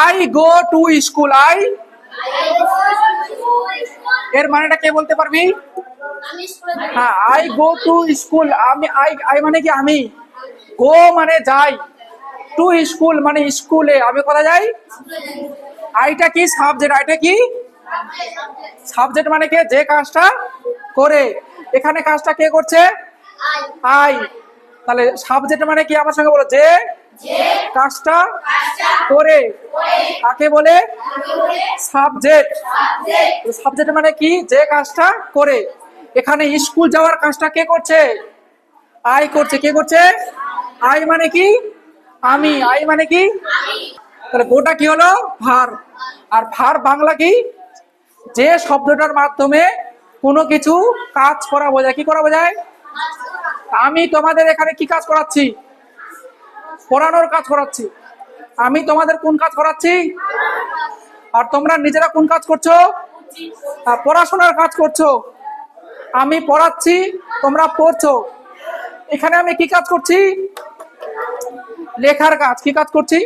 I go to school I এর মানেটা কে বলতে পারবি? হ্যাঁ আই গো টু স্কুল আমি আই আই মানে কি আমি? গো মানে যাই। টু স্কুল মানে স্কুলে আমি কোথায় যাই? আইটা কি সাবজেক্ট আইটা কি? সাবজেক্ট মানে কে? যে কাজটা করে। এখানে কাজটা কে করছে? আই তাহলে সাবজেক্ট মানে কি? আমার সঙ্গে বলো। যে কাজটা করে তাকে বলে সাবজেক্ট। সাবজেক্ট মানে কি? যে কাজটা করে। এখানে স্কুল যাওয়ার কাজটা কে করছে? আই করছে। কে করছে? আই মানে কি? আমি। আই মানে কি? তাহলে গোটা কি হলো? ভার। আর ভার বাংলা কি? যে শব্দটার মাধ্যমে কোনো কিছু কাজ করা বোঝায়। কি করা বোঝায়? আমি তোমাদের এখানে কি কাজ করাচ্ছি? পড়ানোর কাজ করাচ্ছি। আমি তোমাদের কোন কাজ করাচ্ছি? আর তোমরা নিজেরা কোন কাজ করছ? পড়াশোনার কাজ করছ। আমি পড়াচ্ছি, তোমরা পড়ছো। এখানে আমি কি কাজ করছি? লেখার কাজ। কি কাজ করছি?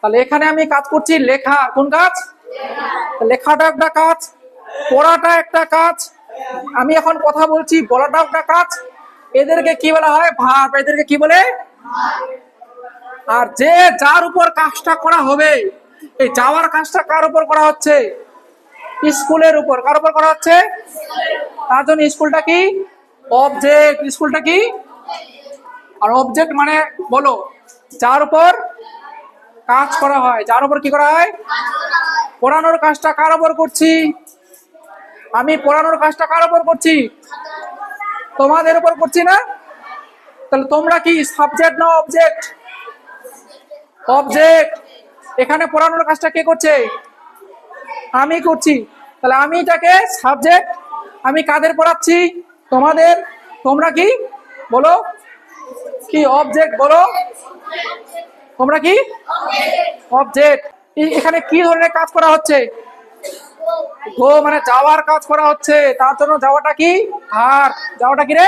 তাহলে এখানে আমি কাজ করছি লেখা। কোন কাজ? লেখাটা একটা কাজ, পড়াটা একটা কাজ। আমি এখন কথা বলছি বলাটা একটা কাজ। এদেরকে কি বলা হয়? ভাব। এদেরকে কি বলে? আর যে যার উপর কাজটা করা হবে, এই যাওয়ার কাজটা কার উপর করা হচ্ছে? স্কুলের উপর। কার উপর করা হচ্ছে? তার জন্য স্কুলটা কি? অবজেক্ট স্কুলটা কি? আর অবজেক্ট মানে বলো, যার উপর কাজ করা হয়। যার উপর কি করা হয়? পড়ানোর কাজটা কার উপর করছি? আমি পড়ানোর কাজটা কার উপর করছি? তোমাদের উপর করছি না? তাহলে তোমরা কি সাবজেক্ট না অবজেক্ট অবজেক্ট এখানে পড়ানোর কাজটা কে করছে? আমি করছি। তাহলে আমি এটাকে সাবজেক্ট আমি কাদের পড়াচ্ছি? তোমাদের। তোমরা কি? বলো। কি অবজেক্ট বলো? তোমরা কি? অবজেক্ট এখানে কি ধরনের কাজ করা হচ্ছে? গো মানে যাওয়ার কাজ করা হচ্ছে। তার জন্য যাওয়াটা কি? আর যাওয়াটা কি রে?